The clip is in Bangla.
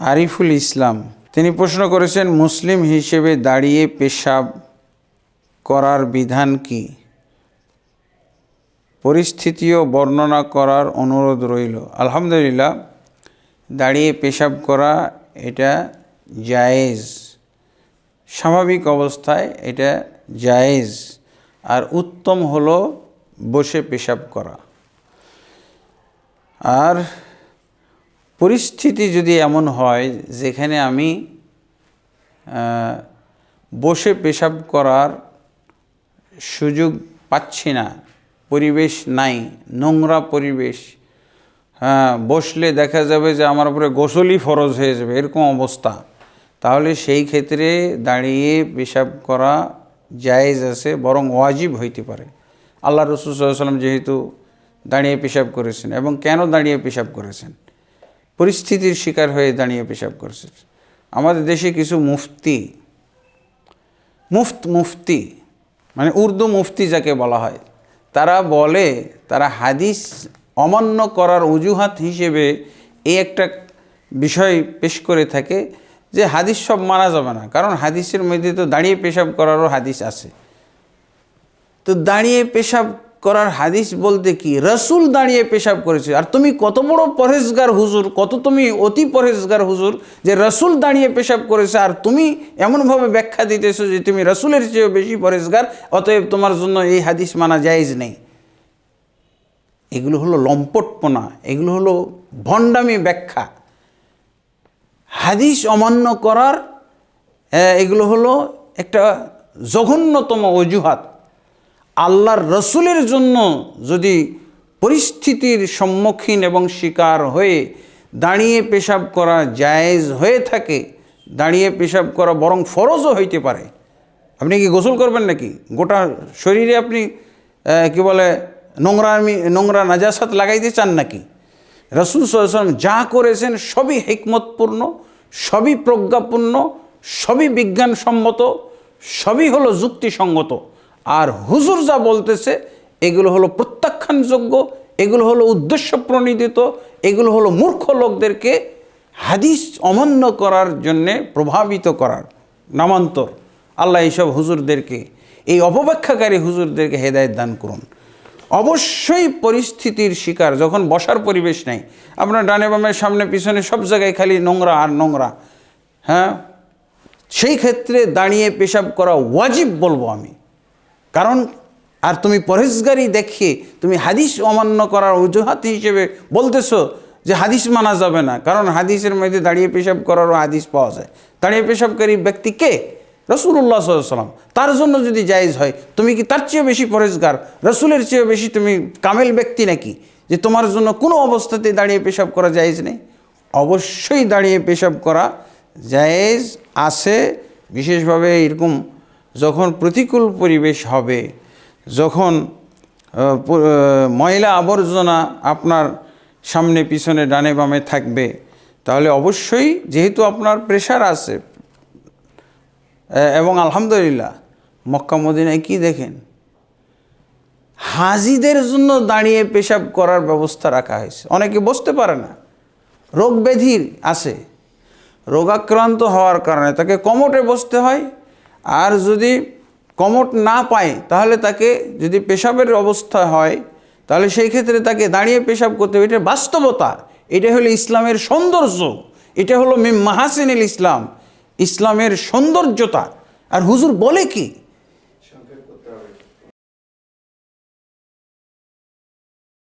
আরিফুল ইসলাম। তিনি প্রশ্ন করেছেন, মুসলিম হিসেবে দাঁড়িয়ে পেশাব করার বিধান কি? পরিস্থিতিও বর্ণনা করার অনুরোধ রইল। আলহামদুলিল্লাহ, দাঁড়িয়ে পেশাব করা এটা জায়েজ। স্বাভাবিক অবস্থায় এটা জায়েজ। আর উত্তম হলো বসে পেশাব করা। আর পরিস্থিতি যদি এমন হয় যেখানে আমি বসে পেশাব করার সুযোগ পাচ্ছি না, পরিবেশ নাই, নোংরা পরিবেশ হ্যাঁ বসলে দেখা যাবে যে আমার উপরে গোসলই ফরজ হয়ে যাবে, এরকম অবস্থা। তাহলে সেই ক্ষেত্রে দাঁড়িয়ে পেশাব করা জায়েজ আছে, বরং ওয়াজিব হইতে পারে। আল্লাহ রসুল সাল্লাম যেহেতু দাঁড়িয়ে পেশাব করেছেন, এবং কেন দাঁড়িয়ে পেশাব করেছেন? পরিস্থিতির শিকার হয়ে দাঁড়িয়ে পেশাব করছে। আমাদের দেশে কিছু মুফতি, মুফত মুফতি মানে উর্দু মুফতি যাকে বলা হয়, তারা বলে, তারা হাদিস অমান্য করার অজুহাত হিসেবে এই একটা বিষয় পেশ করে থাকে যে হাদিস সব মানা যাবে না। কারণ হাদিসের মধ্যে তো দাঁড়িয়ে পেশাব করারও হাদিস আছে। তো দাঁড়িয়ে পেশাব করার হাদিস বলতে কি? রসুল দাঁড়িয়ে পেশাব করেছে। আর তুমি কত বড় পরহেজগার হুজুর, কত তুমি অতি পরহেজগার হুজুর যে রসুল দাঁড়িয়ে পেশাব করেছে। আর তুমি এমনভাবে ব্যাখ্যা দিতেছো যে তুমি রসুলের চেয়েও বেশি পরহেজগার, অতএব তোমার জন্য এই হাদিস মানা জায়েজ নেই। এগুলো হলো লম্পটপনা, এগুলো হলো ভণ্ডামি ব্যাখ্যা। হাদিস অমান্য করার এগুলো হলো একটা জঘন্যতম অজুহাত। আল্লাহর রসুলের জন্য যদি পরিস্থিতির সম্মুখীন এবং শিকার হয়ে দাঁড়িয়ে পেশাব করা জায়েজ হয়ে থাকে, দাঁড়িয়ে পেশাব করা বরং ফরজও হইতে পারে। আপনি কি গোসল করবেন নাকি? গোটা শরীরে আপনি কি বলে, নোংরা আমি, নোংরা নাজাসাত লাগাইতে চান নাকি? রসুল সাল্লাম যা করেছেন সবই হিকমতপূর্ণ, সবই প্রজ্ঞাপূর্ণ, সবই বিজ্ঞানসম্মত, সবই হলো যুক্তিসঙ্গত। আর হুজুর যা বলতেছে, এগুলো হলো প্রত্যাখ্যানযোগ্য, এগুলো হলো উদ্দেশ্য প্রণীদিত এগুলো হলো মূর্খ লোকদেরকে হাদিস অমান্য করার জন্যে প্রভাবিত করার নামান্তর। আল্লাহ এইসব হুজুরদেরকে, এই অপব্যাখ্যাকারী হুজুরদেরকে হেদায়ত দান করুন। অবশ্যই পরিস্থিতির শিকার, যখন বসার পরিবেশ নাই, আপনার ডানে বামের সামনে, পিছনে, সব জায়গায় খালি নোংরা আর নোংরা হ্যাঁ? সেই ক্ষেত্রে দাঁড়িয়ে পেশাব করা ওয়াজিব বলব আমি। কারণ, আর তুমি পরেশগারি দেখিয়ে তুমি হাদিস অমান্য করার অজুহাত হিসেবে বলতেছো যে হাদিস মানা যাবে না। কারণ হাদিসের মধ্যে দাঁড়িয়ে পেশাব করারও হাদিস পাওয়া যায়। দাঁড়িয়ে পেশাবকারী ব্যক্তি কে? রসুল্লাহ সাল্লাম তার জন্য যদি জায়েজ হয়, তুমি কি তার চেয়েও বেশি পরেশগার রসুলের চেয়েও বেশি তুমি কামেল ব্যক্তি নাকি? যে তোমার জন্য কোনো অবস্থাতে দাঁড়িয়ে পেশাব করা জায়েজ নেই? অবশ্যই দাঁড়িয়ে পেশাব করা জায়েজ আছে। বিশেষভাবে এরকম যখন প্রতিকূল পরিবেশ হবে, যখন ময়লা আবর্জনা আপনার সামনে পিছনে, ডানে বামে থাকবে, তাহলে অবশ্যই যেহেতু আপনার প্রেশার আছে এবং আলহামদুলিল্লাহ, মক্কা মদিনায় কি দেখেন? হাজিদের জন্য দাঁড়িয়ে পেশাব করার ব্যবস্থা রাখা হয়েছে। অনেকে বসতে পারে না। রোগ ব্যাধির আছে। রোগাক্রান্ত হওয়ার কারণে তাকে কমটে বসতে হয় আর যদি কমট না পায়, তাহলে তাকে যদি পেশাবের অবস্থা হয়, তাহলে সেই ক্ষেত্রে তাকে দাঁড়িয়ে পেশাব করতে হবে। এটা বাস্তবতা। এটা হলো ইসলামের সৌন্দর্য। এটা হলো মিম মাহাসিনুল ইসলাম। ইসলামের সৌন্দর্যতা। আর হুজুর বলে কি?